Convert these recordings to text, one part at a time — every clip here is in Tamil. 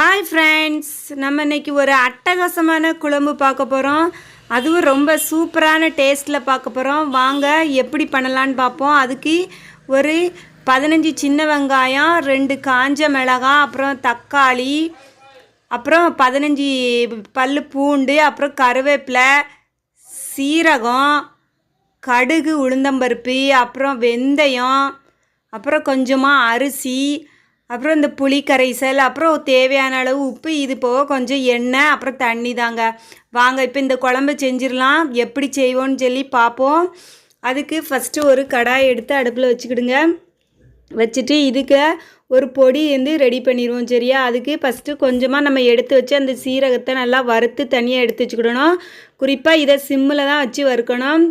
ஹாய் ஃப்ரெண்ட்ஸ் நம்ம இன்னைக்கு ஒரு அட்டகாசமான குழம்பு பார்க்க போகிறோம் அதுவும் ரொம்ப சூப்பரான டேஸ்ட்டில் பார்க்க போகிறோம் வாங்க எப்படி பண்ணலான்னு பார்ப்போம். அதுக்கு ஒரு பதினஞ்சு சின்ன வெங்காயம் ரெண்டு காஞ்ச மிளகாய் அப்புறம் தக்காளி அப்புறம் பதினஞ்சு பல் பூண்டு அப்புறம் கருவேப்பிலை சீரகம் கடுகு உளுந்தம்பருப்பு அப்புறம் வெந்தயம் அப்புறம் கொஞ்சமாக அரிசி அப்புறம் இந்த புளி கரைசல் அப்புறம் தேவையான அளவு உப்பு இது போக கொஞ்சம் எண்ணெய் அப்புறம் தண்ணி தாங்க. வாங்க இப்போ இந்த குழம்பு செஞ்சிடலாம். எப்படி செய்வோன்னு சொல்லி பார்ப்போம் அதுக்கு ஃபஸ்ட்டு ஒரு கடாய் எடுத்து அடுப்பில் வச்சுக்கிடுங்க. வச்சுட்டு இதுக்கு ஒரு பொடி வந்து ரெடி பண்ணிடுவோம் சரியா? அதுக்கு ஃபஸ்ட்டு கொஞ்சமாக நம்ம எடுத்து வச்சு அந்த சீரகத்தை நல்லா வறுத்து தனியாக எடுத்து வச்சுக்கிடணும். குறிப்பாக இதை சிம்மில் தான் வச்சு வறுக்கணும்.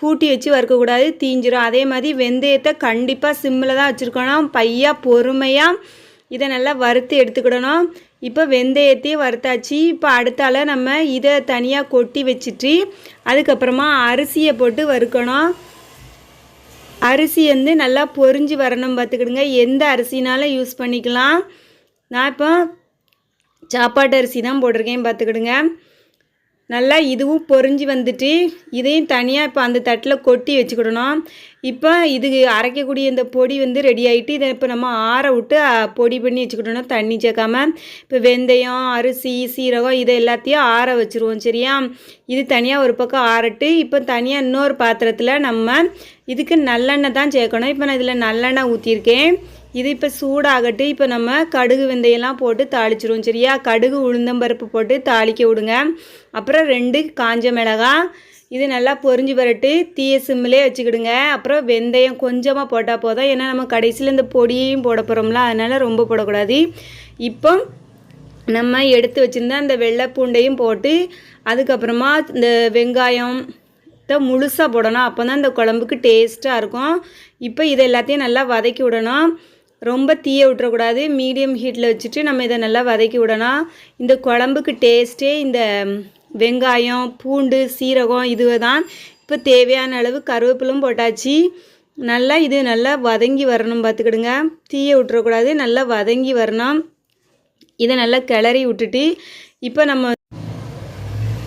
கூட்டி வச்சு வறுக்கக்கூடாது தீஞ்சிரும். அதே மாதிரி வெந்தயத்தை கண்டிப்பாக சிம்மில் தான் வச்சுருக்கணும். பையாக பொறுமையாக இதை நல்லா வறுத்து எடுத்துக்கிடணும். இப்போ வெந்தயத்தையும் வறுத்தாச்சு. இப்போ அடுத்தால நம்ம இதை தனியாக கொட்டி வச்சுட்டு அதுக்கப்புறமா அரிசியை போட்டு வறுக்கணும். அரிசி வந்து நல்லா பொரிஞ்சு வரணும் பார்த்துக்கிடுங்க. எந்த அரிசினாலும் யூஸ் பண்ணிக்கலாம். நான் இப்போ சாப்பாட்டு அரிசி தான் போட்டிருக்கேன் பார்த்துக்கிடுங்க. நல்லா இதுவும் பொறிஞ்சு வந்துட்டு இதையும் தனியாக இப்போ அந்த தட்டில் கொட்டி வச்சுக்கிடணும். இப்போ இது அரைக்கக்கூடிய இந்த பொடி வந்து ரெடி ஆகிட்டு இதை இப்போ நம்ம ஆற விட்டு பொடி பண்ணி வச்சுக்கிடணும். தண்ணி சேர்க்காமல் இப்போ வெந்தயம் அரிசி சீரகம் இதை எல்லாத்தையும் ஆற வச்சுருவோம் சரியா? இது தனியாக ஒரு பக்கம் ஆறட்டு இப்போ தனியாக இன்னொரு பாத்திரத்தில் நம்ம இதுக்கு நல்லெண்ணெய் தான் சேர்க்கணும். இப்போ நான் இதில் நல்லெண்ணெய் ஊற்றிருக்கேன் இது இப்போ சூடாகட்டு இப்போ நம்ம கடுகு வெந்தயம்லாம் போட்டு தாளிச்சிருவோம். சரியா? கடுகு உளுந்தம்பருப்பு போட்டு தாளிக்க விடுங்க. அப்புறம் ரெண்டு காஞ்ச மிளகாய் இது நல்லா பொறிஞ்சு வரட்டு தீய சிம்மிலே வச்சுக்கிடுங்க. அப்புறம் வெந்தயம் கொஞ்சமாக போட்டால் போதும். ஏன்னா நம்ம கடைசியில் இந்த பொடியையும் போட போகிறோம்ல அதனால் ரொம்ப போடக்கூடாது. இப்போ நம்ம எடுத்து வச்சுருந்தா அந்த வெள்ளை பூண்டையும் போட்டு அதுக்கப்புறமா இந்த வெங்காயம் முழுசாக போடணும். அப்போ தான் இந்த குழம்புக்கு டேஸ்ட்டாக இருக்கும். இப்போ இது எல்லாத்தையும் நல்லா வதக்கி விடணும். ரொம்ப தீய விட்டுறக்கூடாது மீடியம் ஹீட்டில் வச்சுட்டு நம்ம இதை நல்லா வதக்கி விடணும். இந்த குழம்புக்கு டேஸ்ட்டே இந்த வெங்காயம் பூண்டு சீரகம் இதுவை தான் இப்போ தேவையான அளவு கருவேப்பிலும் போட்டாச்சு. நல்லா இது நல்லா வதங்கி வரணும் பார்த்துக்கிடுங்க. தீய விட்டுறக்கூடாது நல்லா வதங்கி வரணும். இதை நல்லா கிளறி விட்டுட்டு இப்போ நம்ம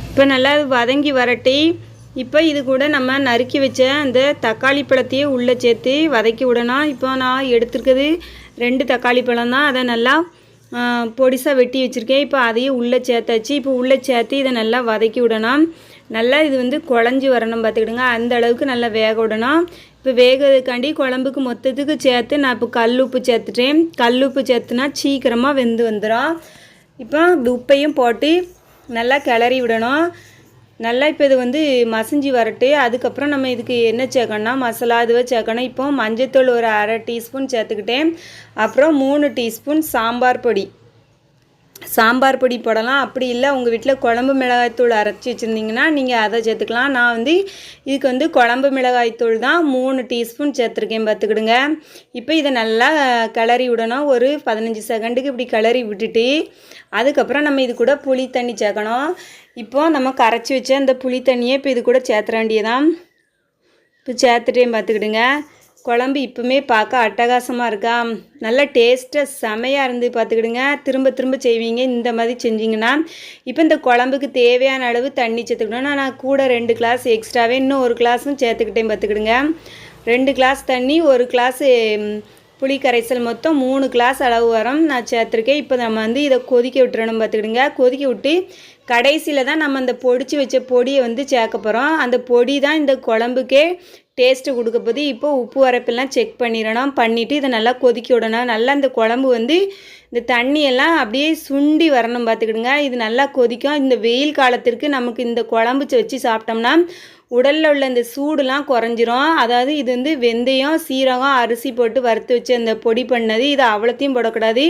இப்போ நல்லா வதங்கி வரட்டி இப்போ இது கூட நம்ம நறுக்கி வச்ச அந்த தக்காளி பழத்தையே உள்ளே சேர்த்து வதக்கி விடணும். இப்போ நான் எடுத்துருக்கிறது ரெண்டு தக்காளி பழம் தான். அதை நல்லா பொடிசாக வெட்டி வச்சுருக்கேன். இப்போ அதையும் உள்ளே சேர்த்தாச்சு. இப்போ உள்ளே சேர்த்து இதை நல்லா வதக்கி விடணும். நல்லா இது வந்து குழஞ்சி வரணும் பார்த்துக்கிடுங்க. அந்த அளவுக்கு நல்லா வேக விடணும். இப்போ வேகிறதுக்காண்டி குழம்புக்கு மொத்தத்துக்கு சேர்த்து நான் இப்போ கல் உப்பு சேர்த்துட்டேன். கல் உப்பு சேர்த்துனா சீக்கிரமாக வெந்து வந்துடும் இப்போ உப்பையும் போட்டு நல்லா கிளறி விடணும். நல்லா இப்போ இது வந்து மசிஞ்சு வரட்டு. அதுக்கப்புறம் நம்ம இதுக்கு என்ன சேர்க்கணும்னா மசாலா இதுவாக சேர்க்கணும். இப்போ மஞ்சத்தூள் ஒரு அரை டீஸ்பூன் சேர்த்துக்கிட்டேன். அப்புறம் மூணு டீஸ்பூன் சாம்பார் பொடி. சாம்பார் பொடி போடலாம். அப்படி இல்லை உங்கள் வீட்டில் குழம்பு மிளகாய்த்தூள் அரைச்சி வச்சுருந்தீங்கன்னா நீங்கள் அதை சேர்த்துக்கலாம். நான் வந்து இதுக்கு வந்து குழம்பு மிளகாய்த்தூள் தான் மூணு டீஸ்பூன் சேர்த்துருக்கேன் பார்த்துக்கிடுங்க. இப்போ இதை நல்லா கிளறி விடணும். ஒரு பதினஞ்சு செகண்டுக்கு இப்படி கிளறி விட்டுட்டு அதுக்கப்புறம் நம்ம இது கூட புளி தண்ணி சேர்க்கணும். இப்போ நம்ம கரைச்சி வச்ச அந்த புளி தண்ணியை இப்போ இது கூட சேர்த்துற வேண்டியதான் இப்போ சேர்த்துட்டேன் பார்த்துக்கிடுங்க. குழம்பு இப்போவுமே பார்க்க அட்டகாசமாக இருக்கா? நல்லா டேஸ்ட்டாக செமையாக இருந்து பார்த்துக்கிடுங்க. திரும்ப திரும்ப செய்வீங்க. இந்த மாதிரி செஞ்சிங்கன்னா இப்போ இந்த குழம்புக்கு தேவையான அளவு தண்ணி சேர்த்துக்கணும். நான் கூட ரெண்டு கிளாஸ் எக்ஸ்ட்ராவே இன்னும் ஒரு கிளாஸும் சேர்த்துக்கிட்டேன் பார்த்துக்கிடுங்க. ரெண்டு கிளாஸ் தண்ணி ஒரு கிளாஸு புளி கரைசல் மொத்தம் மூணு கிளாஸ் அளவு வரும் நான் சேர்த்துருக்கேன். இப்போ நம்ம வந்து இதை கொதிக்க விட்டுறணும் பார்த்துக்கிடுங்க. கொதிக்க விட்டு கடைசியில் தான் நம்ம அந்த பொடிச்சு வச்ச பொடியை வந்து சேர்க்க போகிறோம் அந்த பொடி தான் இந்த குழம்புக்கே டேஸ்ட்டு கொடுக்க போது இப்போ உப்பு வரப்பெல்லாம் செக் பண்ணிடணும் பண்ணிவிட்டு இதை நல்லா கொதிக்க விடணும். நல்லா அந்த குழம்பு வந்து இந்த தண்ணியெல்லாம் அப்படியே சுண்டி வரணும் பார்த்துக்கிடுங்க. இது நல்லா கொதிக்கும். இந்த வெயில் காலத்திற்கு நமக்கு இந்த குழம்பு வச்சு சாப்பிட்டோம்னா உடலில் உள்ள இந்த சூடுலாம் குறைஞ்சிரும். அதாவது இது வந்து வெந்தயம் சீரகம் அரிசி போட்டு வறுத்து வச்சு அந்த பொடி பண்ணது. இது அவ்வளோத்தையும் போடக்கூடாது.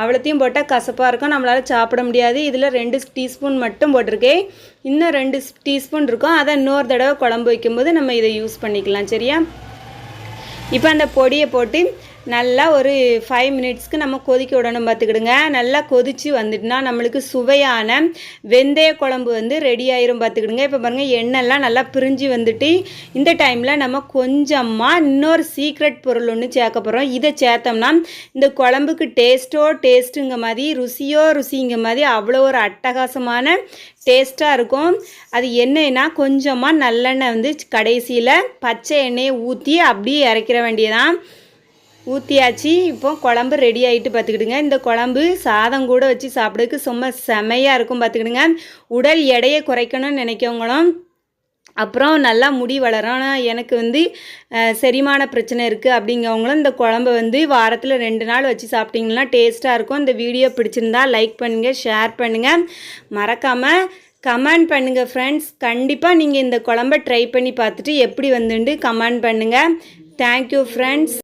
அவ்வளோத்தையும் போட்டால் கசப்பாக இருக்கும். நம்மளால் சாப்பிட முடியாது. இதில் ரெண்டு டீஸ்பூன் மட்டும் போட்டிருக்கேன். இன்னும் ரெண்டு டீஸ்பூன் இருக்கும். அதை இன்னொரு தடவை குழம்பு வைக்கும்போது நம்ம இதை யூஸ் பண்ணிக்கலாம். சரியா? இப்போ அந்த பொடியை போட்டு நல்லா ஒரு ஃபைவ் மினிட்ஸ்க்கு நம்ம கொதிக்க விடணும் பார்த்துக்கிடுங்க. நல்லா கொதித்து வந்துட்டுனா நம்மளுக்கு சுவையான வெந்தய குழம்பு வந்து ரெடி ஆயிரும் பார்த்துக்கிடுங்க. இப்போ பாருங்கள் எண்ணெய்லாம் நல்லா பிரிஞ்சு வந்துட்டு இந்த டைமில் நம்ம கொஞ்சமாக இன்னொரு சீக்ரெட் பொருள் ஒன்று சேர்க்க போகிறோம் இதை சேர்த்தோம்னா இந்த குழம்புக்கு டேஸ்ட்டோ டேஸ்ட்டுங்க மாதிரி ருசியோ ருசிங்க மாதிரி அவ்வளோ ஒரு அட்டகாசமான டேஸ்ட்டாக இருக்கும். அது என்னன்னா கொஞ்சமாக நல்லெண்ணெய் வந்து கடைசியில் பச்சை எண்ணெயை ஊற்றி அப்படியே இறக்கிற வேண்டியதான் ஊற்றியாச்சு இப்போ குழம்பு ரெடி ஆகிட்டு பார்த்துக்கிடுங்க இந்த குழம்பு சாதம் கூட வச்சு சாப்பிட்றதுக்கு சும்மா செமையாக இருக்கும் பார்த்துக்கிடுங்க உடல் எடையை குறைக்கணும்னு நினைக்கவங்களும் அப்புறம் நல்லா முடி வளரும் ஆனால் எனக்கு வந்து செரிமான பிரச்சனை இருக்குது அப்படிங்கிறவங்களும் இந்த குழம்பு வந்து வாரத்தில் ரெண்டு நாள் வச்சு சாப்பிட்டிங்கன்னா டேஸ்ட்டாக இருக்கும். இந்த வீடியோ பிடிச்சிருந்தா லைக் பண்ணுங்கள் ஷேர் பண்ணுங்கள் மறக்காமல் கமெண்ட் பண்ணுங்கள் ஃப்ரெண்ட்ஸ் கண்டிப்பாக நீங்கள் இந்த குழம்ப ட்ரை பண்ணி பார்த்துட்டு எப்படி வந்துட்டு கமெண்ட் பண்ணுங்கள் தேங்க்யூ ஃப்ரெண்ட்ஸ்